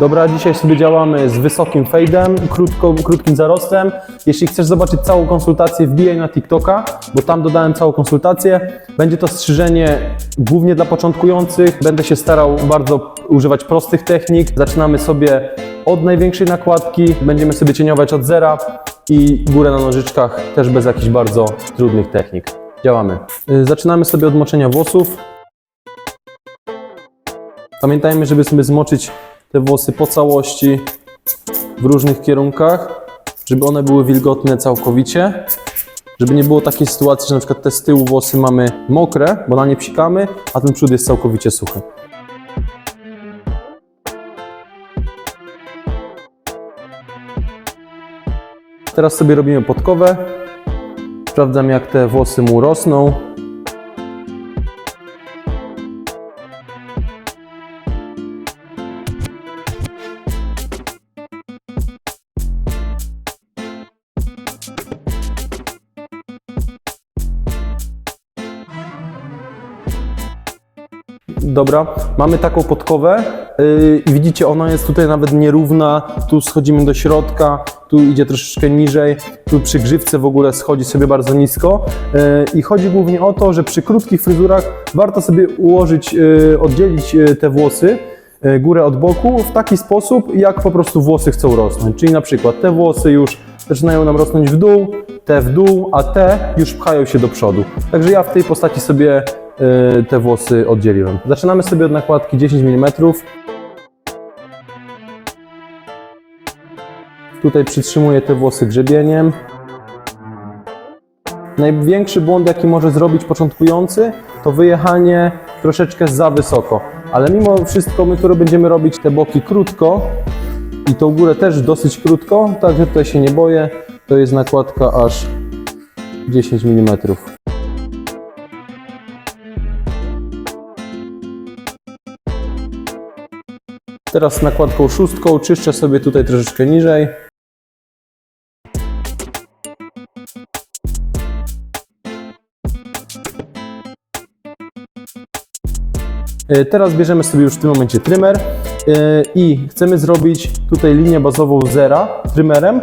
Dobra, dzisiaj sobie działamy z wysokim fejdem, krótko, krótkim zarostem. Jeśli chcesz zobaczyć całą konsultację, wbijaj na TikToka, bo tam dodałem całą konsultację. Będzie to strzyżenie głównie dla początkujących. Będę się starał bardzo używać prostych technik. Zaczynamy sobie od największej nakładki, będziemy sobie cieniować od zera i górę na nożyczkach też bez jakichś bardzo trudnych technik. Działamy. Y, Zaczynamy sobie od moczenia włosów. Pamiętajmy, żeby sobie zmoczyć te włosy po całości w różnych kierunkach, żeby one były wilgotne całkowicie, żeby nie było takiej sytuacji, że na przykład te z tyłu włosy mamy mokre, bo na nie psikamy, a ten przód jest całkowicie suchy. Teraz sobie robimy podkowę. Sprawdzam jak te włosy mu rosną. Dobra, mamy taką podkowę yy, i widzicie, ona jest tutaj nawet nierówna, tu schodzimy do środka, tu idzie troszeczkę niżej, tu przy grzywce w ogóle schodzi sobie bardzo nisko. Yy, i chodzi głównie o to, że przy krótkich fryzurach warto sobie ułożyć, yy, oddzielić te włosy, górę od boku w taki sposób, jak po prostu włosy chcą rosnąć, czyli na przykład te włosy już zaczynają nam rosnąć w dół, te w dół, a te już pchają się do przodu. Także ja w tej postaci sobie te włosy oddzieliłem. Zaczynamy sobie od nakładki 10 mm. Tutaj przytrzymuję te włosy grzebieniem. Największy błąd, jaki może zrobić początkujący, to wyjechanie troszeczkę za wysoko. Ale mimo wszystko my tu będziemy robić te boki krótko i tą górę też dosyć krótko, także tutaj się nie boję. To jest nakładka aż 10 mm. Teraz nakładką szóstką czyszczę sobie tutaj troszeczkę niżej. E, Teraz bierzemy sobie już w tym momencie trymer e, i chcemy zrobić tutaj linię bazową zera trymerem,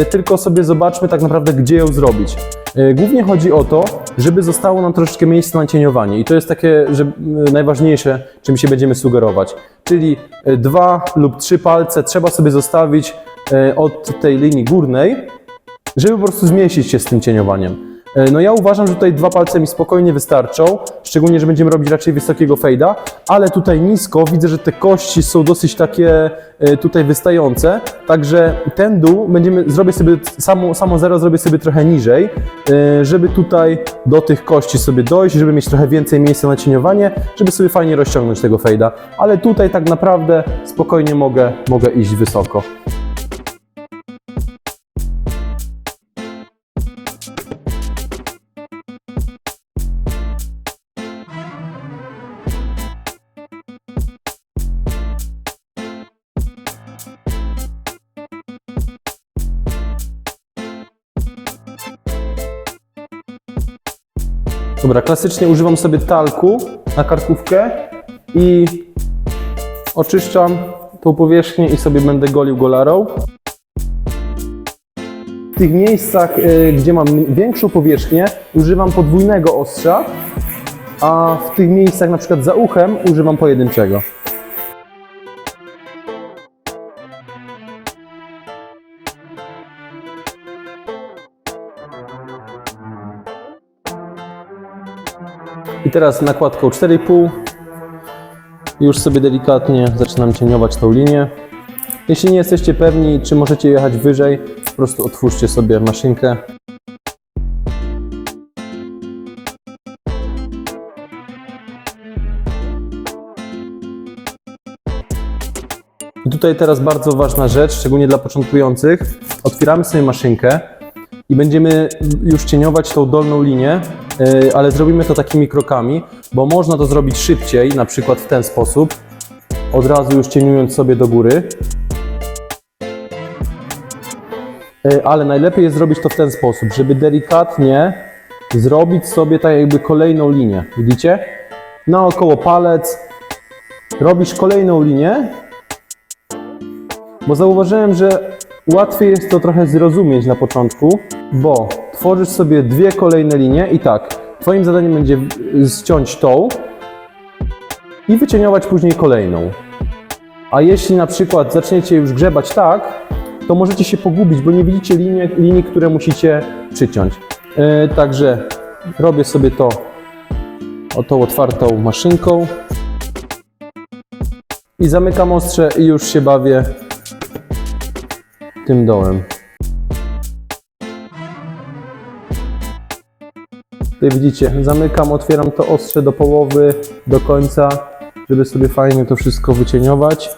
e, tylko sobie zobaczmy tak naprawdę gdzie ją zrobić. E, Głównie chodzi o to, żeby zostało nam troszeczkę miejsca na cieniowanie i to jest takie że, najważniejsze, czym się będziemy sugerować. Czyli e, dwa lub trzy palce trzeba sobie zostawić e, od tej linii górnej, żeby po prostu zmieścić się z tym cieniowaniem. E, No ja uważam, że tutaj dwa palce mi spokojnie wystarczą, szczególnie, że będziemy robić raczej wysokiego fejda, ale tutaj nisko widzę, że te kości są dosyć takie e, tutaj wystające, także ten dół będziemy, zrobię sobie samo, samo zero zrobię sobie trochę niżej, e, żeby tutaj do tych kości sobie dojść, żeby mieć trochę więcej miejsca na cieniowanie, żeby sobie fajnie rozciągnąć tego fejda, ale tutaj tak naprawdę spokojnie mogę, mogę iść wysoko. Dobra, klasycznie używam sobie talku na karkówkę i oczyszczam tą powierzchnię i sobie będę golił golarą. W tych miejscach, y, gdzie mam większą powierzchnię, używam podwójnego ostrza, a w tych miejscach, na przykład za uchem, używam pojedynczego. I teraz nakładką 4,5 już sobie delikatnie zaczynam cieniować tą linię. Jeśli nie jesteście pewni, czy możecie jechać wyżej, po prostu otwórzcie sobie maszynkę. I tutaj teraz bardzo ważna rzecz, szczególnie dla początkujących. Otwieramy sobie maszynkę i będziemy już cieniować tą dolną linię, yy, ale zrobimy to takimi krokami, bo można to zrobić szybciej, na przykład w ten sposób, od razu już cieniując sobie do góry. Yy, Ale najlepiej jest zrobić to w ten sposób, żeby delikatnie zrobić sobie tak jakby kolejną linię. Widzicie? Naokoło palec. Robisz kolejną linię bo zauważyłem, że łatwiej jest to trochę zrozumieć na początku, bo tworzysz sobie dwie kolejne linie i tak, twoim zadaniem będzie ściąć tą i wycieniować później kolejną. A jeśli na przykład zaczniecie już grzebać tak, to możecie się pogubić, bo nie widzicie linii, linii które musicie przyciąć. Yy, także robię sobie to o tą otwartą maszynką i zamykam ostrze i już się bawię tym dołem. Tutaj widzicie, zamykam, otwieram to ostrze do połowy, do końca, żeby sobie fajnie to wszystko wycieniować.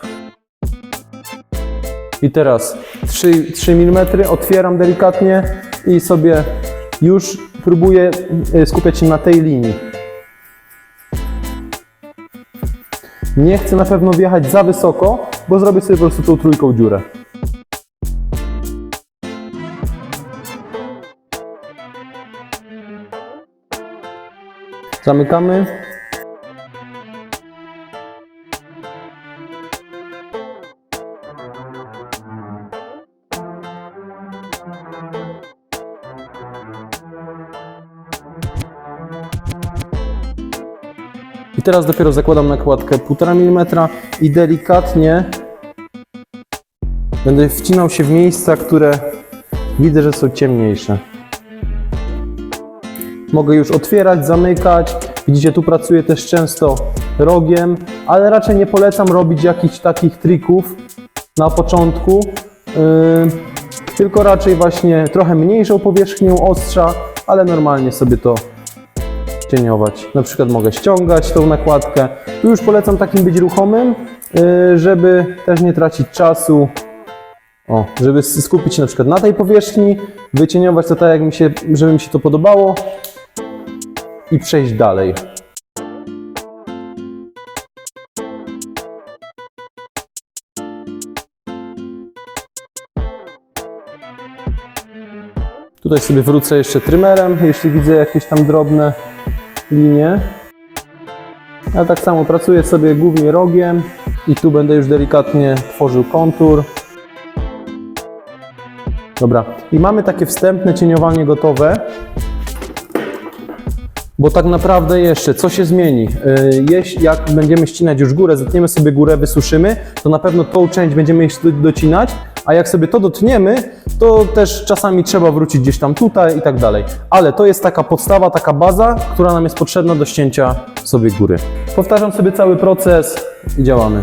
I teraz 3, 3 mm otwieram delikatnie i sobie już próbuję y, skupiać się na tej linii. Nie chcę na pewno wjechać za wysoko, bo zrobię sobie po prostu tą trójką dziurę. Zamykamy. I teraz dopiero zakładam nakładkę 1,5 mm i delikatnie będę wcinał się w miejsca, które widzę, że są ciemniejsze. Mogę już otwierać, zamykać. Widzicie, tu pracuję też często rogiem, ale raczej nie polecam robić jakichś takich trików na początku. Yy, tylko raczej właśnie trochę mniejszą powierzchnią ostrza, ale normalnie sobie to cieniować. Na przykład mogę ściągać tą nakładkę. Tu już polecam takim być ruchomym, yy, żeby też nie tracić czasu. O, żeby skupić się na przykład na tej powierzchni, wycieniować to tak, jak mi się, żeby mi się to podobało i przejść dalej. Tutaj sobie wrócę jeszcze trymerem, jeśli widzę jakieś tam drobne linie. Ja tak samo pracuję sobie głównie rogiem i tu będę już delikatnie tworzył kontur. Dobra, i mamy takie wstępne cieniowanie gotowe. Bo tak naprawdę jeszcze, co się zmieni? Yy, Jeśli jak będziemy ścinać już górę, zetniemy sobie górę, wysuszymy, to na pewno tą część będziemy jeszcze do- docinać, a jak sobie to dotniemy, to też czasami trzeba wrócić gdzieś tam tutaj i tak dalej. Ale to jest taka podstawa, taka baza, która nam jest potrzebna do ścięcia sobie góry. Powtarzam sobie cały proces i działamy.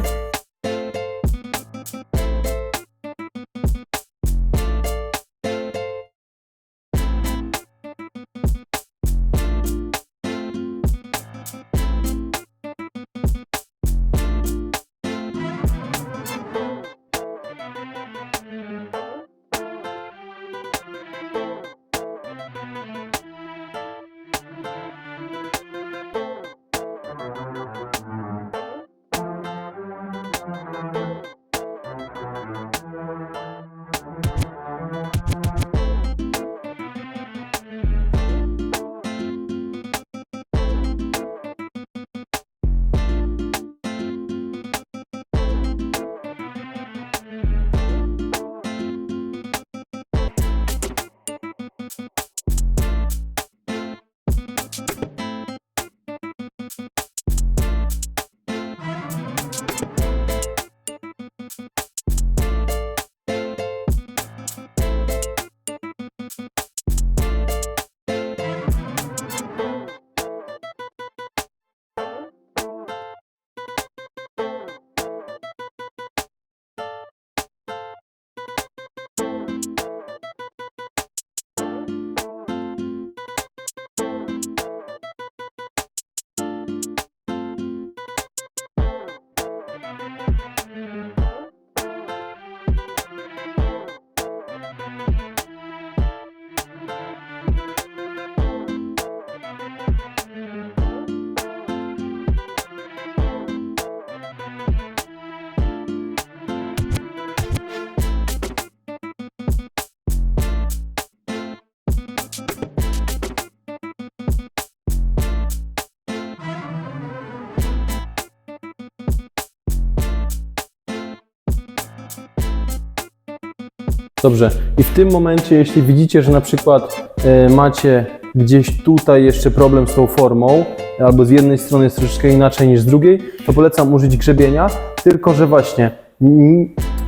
Dobrze. I w tym momencie, jeśli widzicie, że na przykład e, macie gdzieś tutaj jeszcze problem z tą formą, albo z jednej strony jest troszeczkę inaczej niż z drugiej, to polecam użyć grzebienia, tylko że właśnie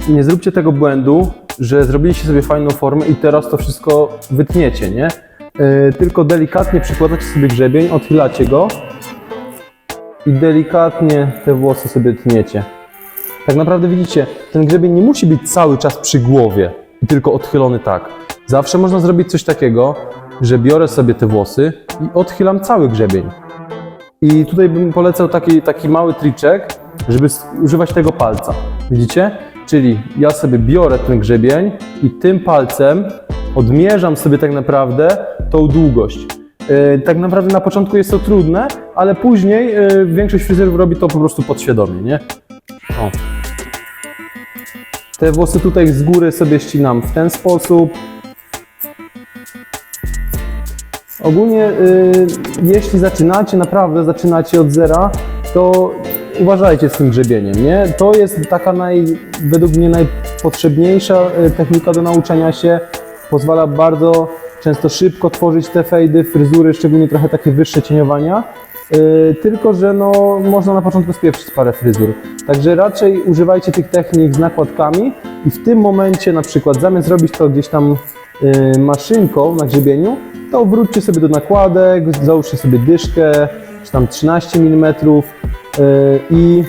nie zróbcie tego błędu, że zrobiliście sobie fajną formę i teraz to wszystko wytniecie, nie? E, tylko delikatnie przykładacie sobie grzebień, odchylacie go i delikatnie te włosy sobie tniecie. Tak naprawdę widzicie, ten grzebień nie musi być cały czas przy głowie tylko odchylony tak. Zawsze można zrobić coś takiego, że biorę sobie te włosy i odchylam cały grzebień. I tutaj bym polecał taki, taki mały triczek, żeby używać tego palca. Widzicie? Czyli ja sobie biorę ten grzebień i tym palcem odmierzam sobie tak naprawdę tą długość. Yy, tak naprawdę na początku jest to trudne, ale później yy, większość fryzjerów robi to po prostu podświadomie, nie? O. Te włosy tutaj z góry sobie ścinam w ten sposób. Ogólnie, y, jeśli zaczynacie, naprawdę zaczynacie od zera, to uważajcie z tym grzebieniem, nie? To jest taka naj, według mnie najpotrzebniejsza y, technika do nauczenia się. Pozwala bardzo często szybko tworzyć te fejdy, fryzury, szczególnie trochę takie wyższe cieniowania. Y, tylko, że no, można na początku spieprzyć parę fryzur. Także raczej używajcie tych technik z nakładkami i w tym momencie na przykład zamiast robić to gdzieś tam y, maszynką na grzebieniu, to wróćcie sobie do nakładek, załóżcie sobie dyszkę, czy tam 13 mm y, i,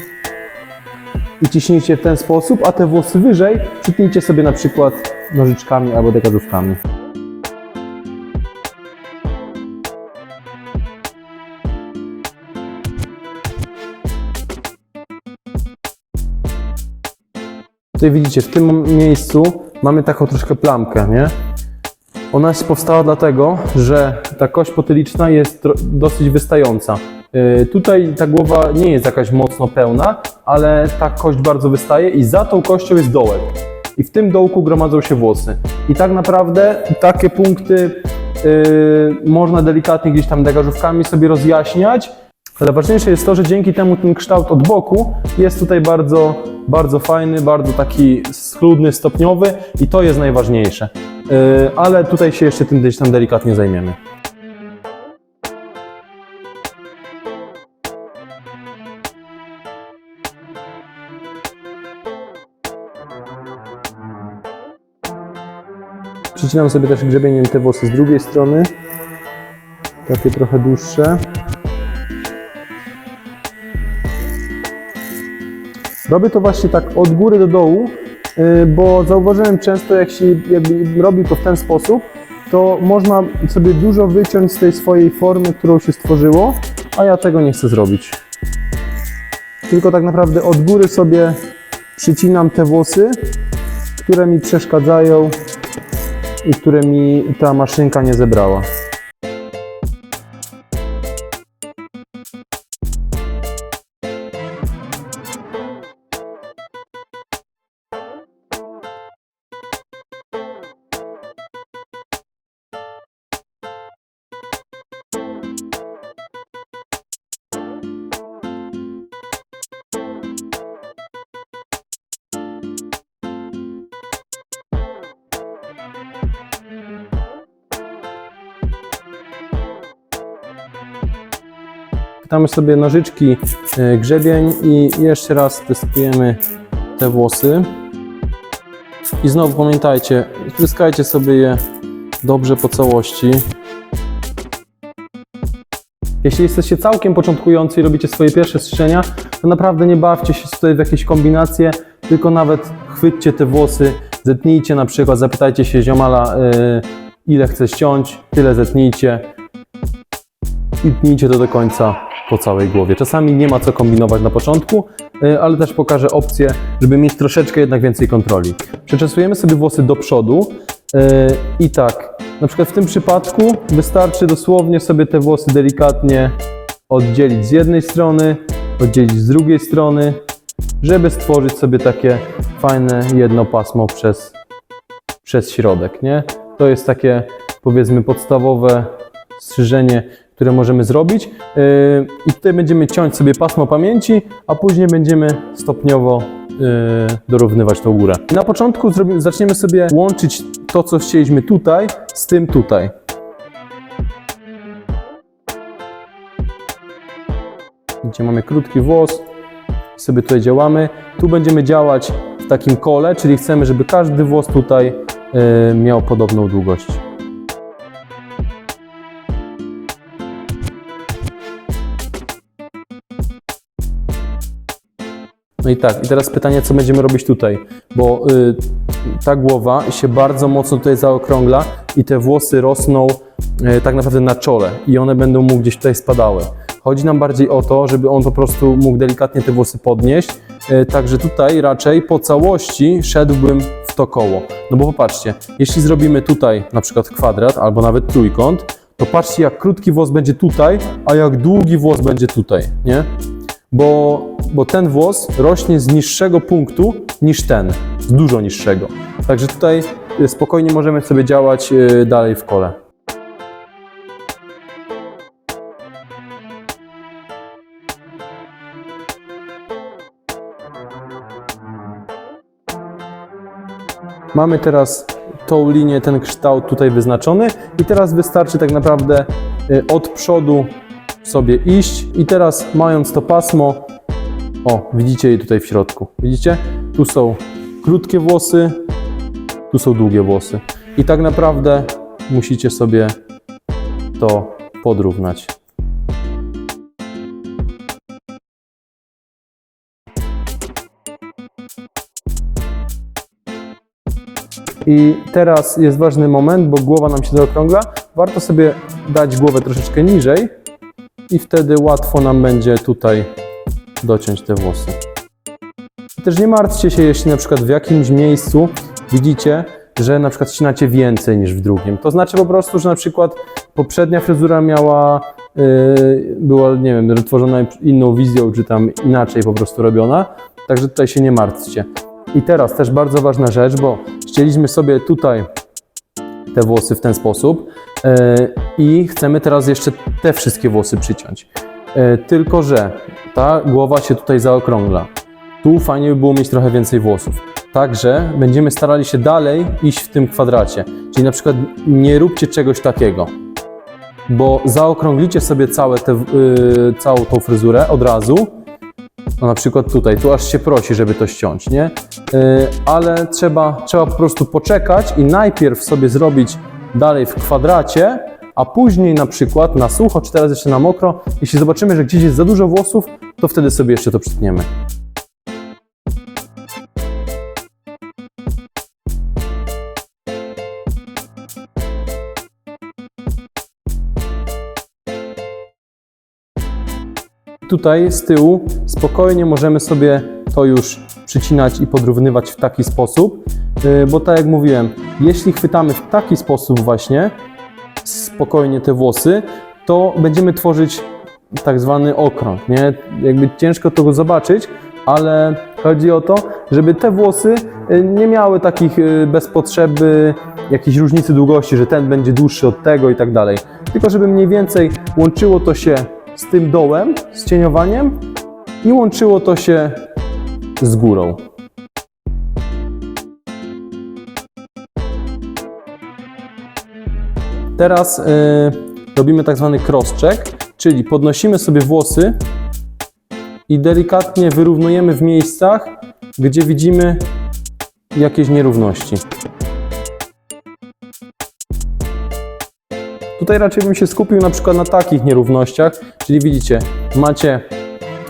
i ciśnijcie w ten sposób, a te włosy wyżej przytnijcie sobie na przykład nożyczkami albo dekażówkami. Tutaj widzicie, w tym miejscu mamy taką troszkę plamkę, nie? Ona powstała dlatego, że ta kość potyliczna jest dosyć wystająca. Yy, tutaj ta głowa nie jest jakaś mocno pełna, ale ta kość bardzo wystaje i za tą kością jest dołek. I w tym dołku gromadzą się włosy. I tak naprawdę takie punkty yy, można delikatnie gdzieś tam dekażówkami sobie rozjaśniać, ale ważniejsze jest to, że dzięki temu ten kształt od boku jest tutaj bardzo, bardzo fajny, bardzo taki schludny, stopniowy i to jest najważniejsze. Yy, ale tutaj się jeszcze tym gdzieś tam delikatnie zajmiemy. Przycinam sobie też grzebieniem te włosy z drugiej strony. Takie trochę dłuższe. Robię to właśnie tak od góry do dołu, yy, bo zauważyłem często, jak się jakby robi to w ten sposób, to można sobie dużo wyciąć z tej swojej formy, którą się stworzyło, a ja tego nie chcę zrobić. Tylko tak naprawdę od góry sobie przycinam te włosy, które mi przeszkadzają i które mi ta maszynka nie zebrała. Chwytamy sobie nożyczki, e, grzebień i jeszcze raz testujemy te włosy. I znowu pamiętajcie, spryskajcie sobie je dobrze po całości. Jeśli jesteście całkiem początkujący i robicie swoje pierwsze strzenia, to naprawdę nie bawcie się tutaj w jakieś kombinacje, tylko nawet chwyćcie te włosy, zetnijcie na przykład, zapytajcie się ziomala, e, ile chce ściąć, tyle zetnijcie i tnijcie to do końca po całej głowie. Czasami nie ma co kombinować na początku, y, ale też pokażę opcję, żeby mieć troszeczkę jednak więcej kontroli. Przeczesujemy sobie włosy do przodu y, i tak, na przykład w tym przypadku wystarczy dosłownie sobie te włosy delikatnie oddzielić z jednej strony, oddzielić z drugiej strony, żeby stworzyć sobie takie fajne jedno pasmo przez, przez środek, nie? To jest takie powiedzmy podstawowe strzyżenie, które możemy zrobić. Yy, I tutaj będziemy ciąć sobie pasmo pamięci, a później będziemy stopniowo yy, dorównywać tą górę. Na początku zaczniemy sobie łączyć to, co chcieliśmy tutaj, z tym tutaj. Gdzie mamy krótki włos, sobie tutaj działamy. Tu będziemy działać w takim kole, czyli chcemy, żeby każdy włos tutaj yy, miał podobną długość. I tak, i teraz pytanie, co będziemy robić tutaj, bo y, ta głowa się bardzo mocno tutaj zaokrągla i te włosy rosną y, tak naprawdę na czole i one będą mu gdzieś tutaj spadały. Chodzi nam bardziej o to, żeby on po prostu mógł delikatnie te włosy podnieść, y, także tutaj raczej po całości szedłbym w to koło. No bo popatrzcie, jeśli zrobimy tutaj na przykład kwadrat albo nawet trójkąt, to patrzcie jak krótki włos będzie tutaj, a jak długi włos będzie tutaj, nie? bo, bo ten włos rośnie z niższego punktu niż ten, z dużo niższego. Także tutaj y, spokojnie możemy sobie działać y, dalej w kole. Mamy teraz tą linię, ten kształt tutaj wyznaczony i teraz wystarczy tak naprawdę y, od przodu sobie iść i teraz mając to pasmo, o widzicie je tutaj w środku, widzicie? Tu są krótkie włosy, tu są długie włosy i tak naprawdę musicie sobie to podrównać. I teraz jest ważny moment, bo głowa nam się zaokrągla. Warto sobie dać głowę troszeczkę niżej i wtedy łatwo nam będzie tutaj dociąć te włosy. Też nie martwcie się, jeśli na przykład w jakimś miejscu widzicie, że na przykład ścinacie więcej niż w drugim. To znaczy po prostu, że na przykład poprzednia fryzura miała, yy, była, nie wiem, tworzona inną wizją, czy tam inaczej po prostu robiona. Także tutaj się nie martwcie. I teraz też bardzo ważna rzecz, bo ścieliśmy sobie tutaj te włosy w ten sposób e, i chcemy teraz jeszcze te wszystkie włosy przyciąć. E, Tylko, że ta głowa się tutaj zaokrągla. Tu fajnie by było mieć trochę więcej włosów. Także będziemy starali się dalej iść w tym kwadracie. Czyli na przykład nie róbcie czegoś takiego, bo zaokrąglicie sobie całe te, yy, całą tą fryzurę od razu. No na przykład tutaj, tu aż się prosi, żeby to ściąć, nie? Yy, ale trzeba, trzeba po prostu poczekać i najpierw sobie zrobić dalej w kwadracie, a później na przykład na sucho, czy teraz jeszcze na mokro, jeśli zobaczymy, że gdzieś jest za dużo włosów, to wtedy sobie jeszcze to przytniemy. Tutaj z tyłu spokojnie możemy sobie to już przycinać i podrównywać w taki sposób, yy, bo tak jak mówiłem, jeśli chwytamy w taki sposób właśnie, spokojnie te włosy, to będziemy tworzyć tak zwany okrąg, nie? Jakby ciężko to zobaczyć, ale chodzi o to, żeby te włosy y, nie miały takich y, bez potrzeby jakiejś różnicy długości, że ten będzie dłuższy od tego i tak dalej. Tylko żeby mniej więcej łączyło to się z tym dołem, z cieniowaniem i łączyło to się z górą. Teraz y, robimy tak zwany cross-check, czyli podnosimy sobie włosy i delikatnie wyrównujemy w miejscach, gdzie widzimy jakieś nierówności. Tutaj raczej bym się skupił na przykład na takich nierównościach, czyli widzicie, macie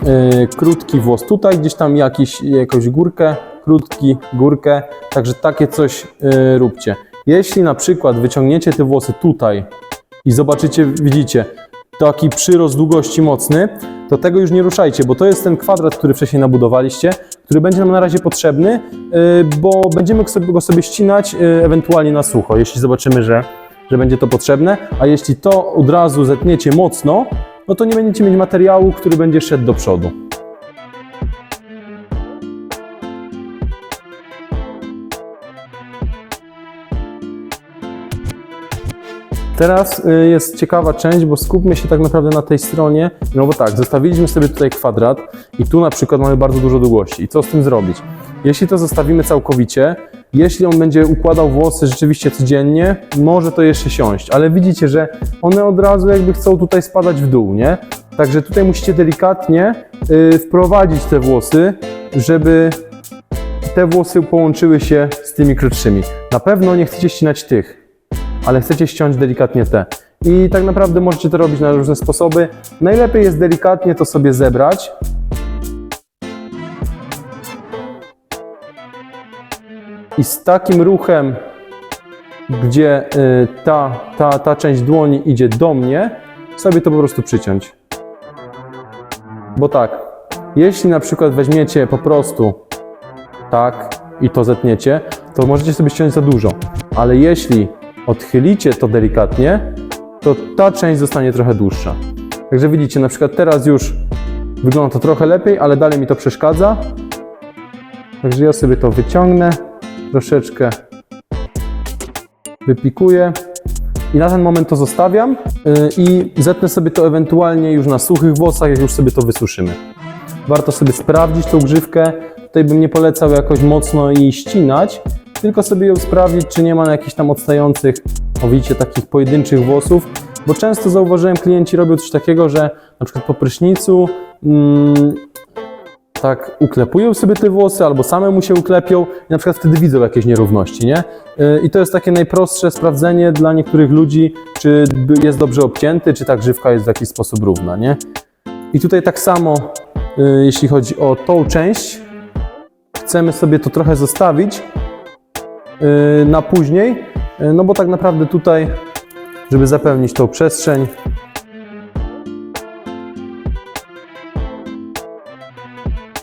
y, krótki włos tutaj, gdzieś tam jakiś, jakąś górkę, krótki, górkę, także takie coś y, róbcie. Jeśli na przykład wyciągniecie te włosy tutaj i zobaczycie, widzicie, taki przyrost długości mocny, to tego już nie ruszajcie, bo to jest ten kwadrat, który wcześniej nabudowaliście, który będzie nam na razie potrzebny, yy, bo będziemy go sobie, ścinać yy, ewentualnie na sucho, jeśli zobaczymy, że, że będzie to potrzebne, a jeśli to od razu zetniecie mocno, no to nie będziecie mieć materiału, który będzie szedł do przodu. Teraz y, jest ciekawa część, bo skupmy się tak naprawdę na tej stronie. No bo tak, zostawiliśmy sobie tutaj kwadrat i tu na przykład mamy bardzo dużo długości. I co z tym zrobić? Jeśli to zostawimy całkowicie, jeśli on będzie układał włosy rzeczywiście codziennie, może to jeszcze siąść, ale widzicie, że one od razu jakby chcą tutaj spadać w dół, nie? Także tutaj musicie delikatnie y, wprowadzić te włosy, żeby te włosy połączyły się z tymi krótszymi. Na pewno nie chcecie ścinać tych, ale chcecie ściąć delikatnie te. I tak naprawdę możecie to robić na różne sposoby. Najlepiej jest delikatnie to sobie zebrać. I z takim ruchem, gdzie y, ta, ta, ta część dłoni idzie do mnie, sobie to po prostu przyciąć. Bo tak, jeśli na przykład weźmiecie po prostu tak i to zetniecie, to możecie sobie ściąć za dużo. Ale jeśli odchylicie to delikatnie, to ta część zostanie trochę dłuższa. Także widzicie, na przykład teraz już wygląda to trochę lepiej, ale dalej mi to przeszkadza. Także ja sobie to wyciągnę, troszeczkę wypikuję i na ten moment to zostawiam yy, i zetnę sobie to ewentualnie już na suchych włosach, jak już sobie to wysuszymy. Warto sobie sprawdzić tą grzywkę. Tutaj bym nie polecał jakoś mocno jej ścinać, tylko sobie ją sprawdzić, czy nie ma jakichś tam odstających, o takich pojedynczych włosów, bo często zauważyłem, klienci robią coś takiego, że na przykład po prysznicu mm, tak uklepują sobie te włosy, albo samemu się uklepią i na przykład wtedy widzą jakieś nierówności, nie? Yy, I to jest takie najprostsze sprawdzenie dla niektórych ludzi, czy jest dobrze obcięty, czy ta grzywka jest w jakiś sposób równa, nie? I tutaj tak samo, y, jeśli chodzi o tą część, chcemy sobie to trochę zostawić y, na później, y, no bo tak naprawdę tutaj, żeby zapełnić tą przestrzeń,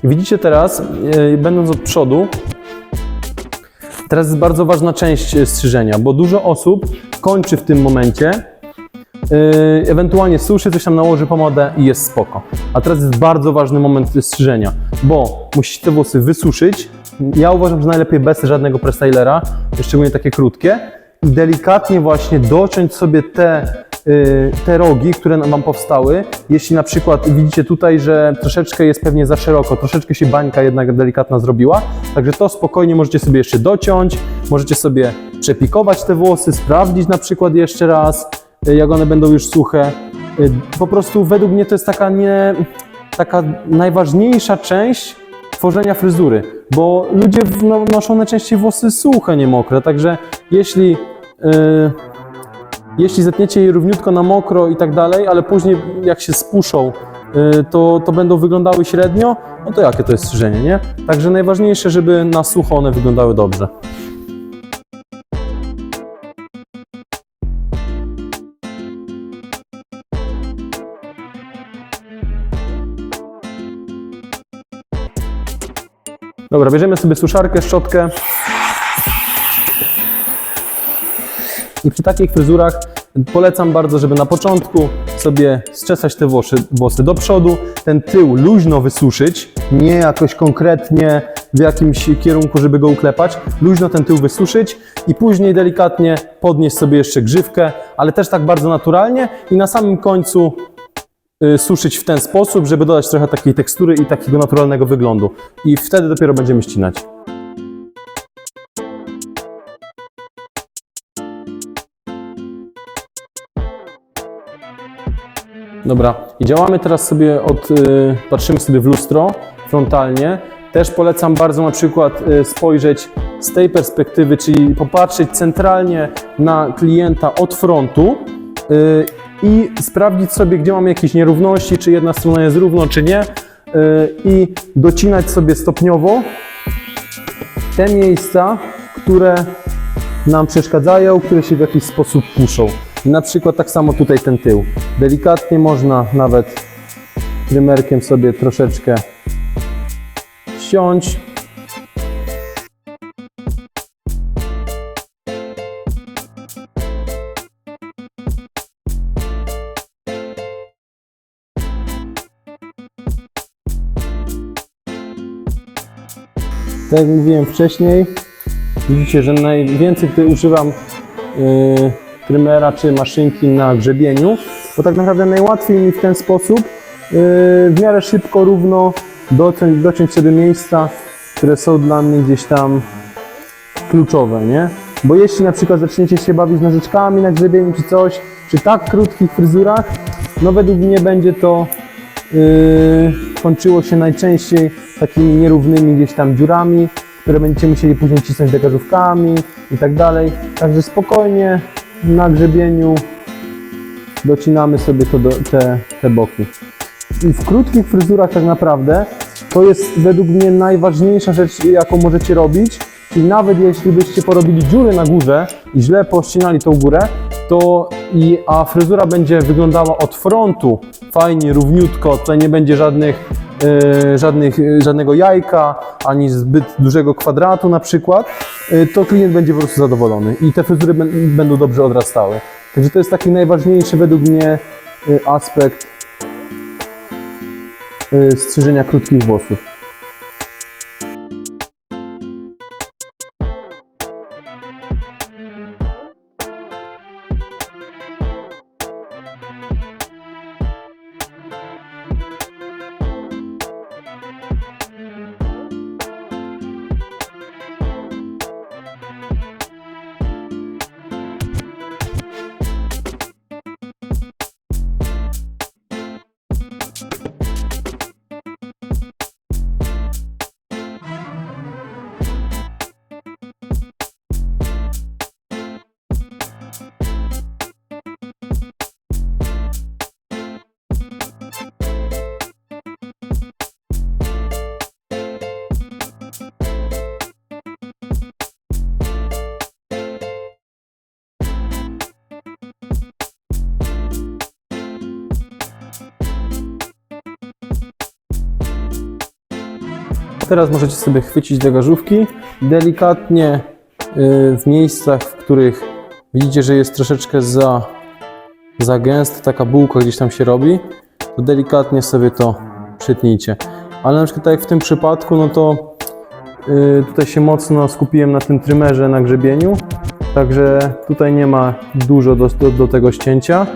Widzicie teraz, y, będąc od przodu, teraz jest bardzo ważna część y, strzyżenia, bo dużo osób kończy w tym momencie, ewentualnie suszy, coś tam nałoży pomadę i jest spoko. A teraz jest bardzo ważny moment strzyżenia, bo musicie te włosy wysuszyć. Ja uważam, że najlepiej bez żadnego prestylera, szczególnie takie krótkie. I delikatnie właśnie dociąć sobie te, yy, te rogi, które nam powstały. Jeśli na przykład widzicie tutaj, że troszeczkę jest pewnie za szeroko, troszeczkę się bańka jednak delikatna zrobiła, także to spokojnie możecie sobie jeszcze dociąć, możecie sobie przepikować te włosy, sprawdzić na przykład jeszcze raz y, jak one będą już suche. Y, Po prostu według mnie to jest taka nie, taka najważniejsza część tworzenia fryzury, bo ludzie no, noszą najczęściej włosy suche, nie mokre, także jeśli y, jeśli zetniecie je równiutko na mokro i tak dalej, ale później jak się spuszą, y, to, to będą wyglądały średnio, no to jakie to jest strzyżenie, nie? Także najważniejsze, żeby na sucho one wyglądały dobrze. Dobra, bierzemy sobie suszarkę, szczotkę. I przy takich fryzurach polecam bardzo, żeby na początku sobie zczesać te włosy, włosy do przodu, ten tył luźno wysuszyć, nie jakoś konkretnie w jakimś kierunku, żeby go uklepać, luźno ten tył wysuszyć i później delikatnie podnieść sobie jeszcze grzywkę, ale też tak bardzo naturalnie i na samym końcu suszyć w ten sposób, żeby dodać trochę takiej tekstury i takiego naturalnego wyglądu. I wtedy dopiero będziemy ścinać. Dobra, i działamy teraz sobie od, y, patrzymy sobie w lustro frontalnie. Też polecam bardzo na przykład y, spojrzeć z tej perspektywy, czyli popatrzeć centralnie na klienta od frontu y, i sprawdzić sobie, gdzie mamy jakieś nierówności, czy jedna strona jest równo, czy nie. y, I docinać sobie stopniowo te miejsca, które nam przeszkadzają, które się w jakiś sposób puszą. Na przykład tak samo tutaj ten tył. Delikatnie można nawet trymerkiem sobie troszeczkę ściąć. Tak jak mówiłem wcześniej, widzicie, że najwięcej tutaj używam yy, trymera czy maszynki na grzebieniu, bo tak naprawdę najłatwiej mi w ten sposób yy, w miarę szybko, równo dociąć, dociąć sobie miejsca, które są dla mnie gdzieś tam kluczowe, nie? Bo jeśli na przykład zaczniecie się bawić nożyczkami na grzebieniu czy coś, przy tak krótkich fryzurach, no według mnie będzie to kończyło się najczęściej takimi nierównymi gdzieś tam dziurami, które będziecie musieli później cisnąć dekarzówkami i tak dalej. Także spokojnie na grzebieniu docinamy sobie to do, te, te boki. I w krótkich fryzurach tak naprawdę to jest według mnie najważniejsza rzecz, jaką możecie robić. Czyli nawet jeśli byście porobili dziury na górze i źle pościnali tą górę, to i, a fryzura będzie wyglądała od frontu fajnie, równiutko, tutaj nie będzie żadnych, e, żadnych, e, żadnego jajka, ani zbyt dużego kwadratu na przykład, e, to klient będzie po prostu zadowolony i te fryzury bę- będą dobrze odrastały. Także to jest taki najważniejszy według mnie aspekt e, strzyżenia krótkich włosów. Teraz możecie sobie chwycić dekarzówki delikatnie y, w miejscach, w których widzicie, że jest troszeczkę za, za gęsto, taka bułka gdzieś tam się robi, to delikatnie sobie to przytnijcie. Ale na przykład tak jak w tym przypadku, no to y, tutaj się mocno skupiłem na tym trymerze na grzebieniu, także tutaj nie ma dużo do, do, do tego ścięcia.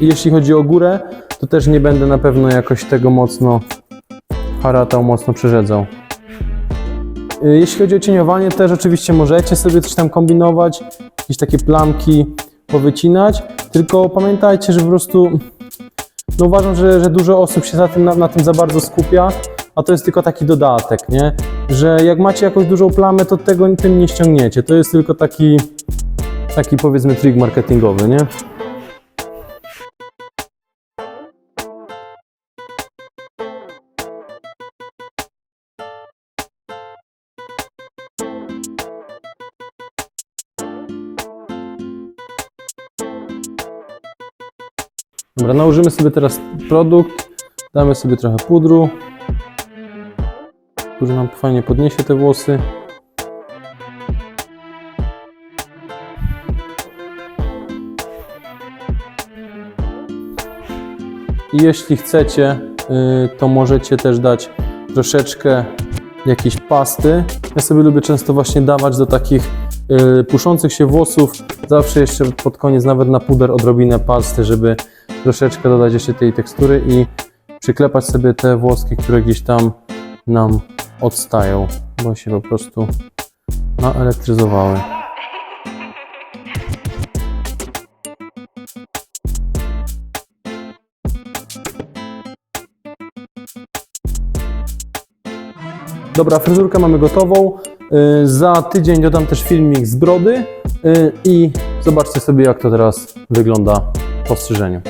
Jeśli chodzi o górę, to też nie będę na pewno jakoś tego mocno haratał, mocno przerzedzał. Y, Jeśli chodzi o cieniowanie, też oczywiście możecie sobie coś tam kombinować, jakieś takie plamki powycinać, tylko pamiętajcie, że po prostu no uważam, że, że dużo osób się na tym, na, na tym za bardzo skupia, a to jest tylko taki dodatek, nie? Że jak macie jakąś dużą plamę, to tego tym nie ściągniecie. To jest tylko taki, taki powiedzmy trik marketingowy, nie? Dobra, nałożymy sobie teraz produkt, damy sobie trochę pudru, który nam fajnie podniesie te włosy. I jeśli chcecie, y, to możecie też dać troszeczkę jakiejś pasty. Ja sobie lubię często właśnie dawać do takich y, puszących się włosów, zawsze jeszcze pod koniec nawet na puder odrobinę pasty, żeby troszeczkę dodać jeszcze tej tekstury i przyklepać sobie te włoski, które gdzieś tam nam odstają, bo się po prostu naelektryzowały. Dobra, fryzurkę mamy gotową. Y, Za tydzień dodam też filmik z brody y, i zobaczcie sobie, jak to teraz wygląda po strzyżeniu.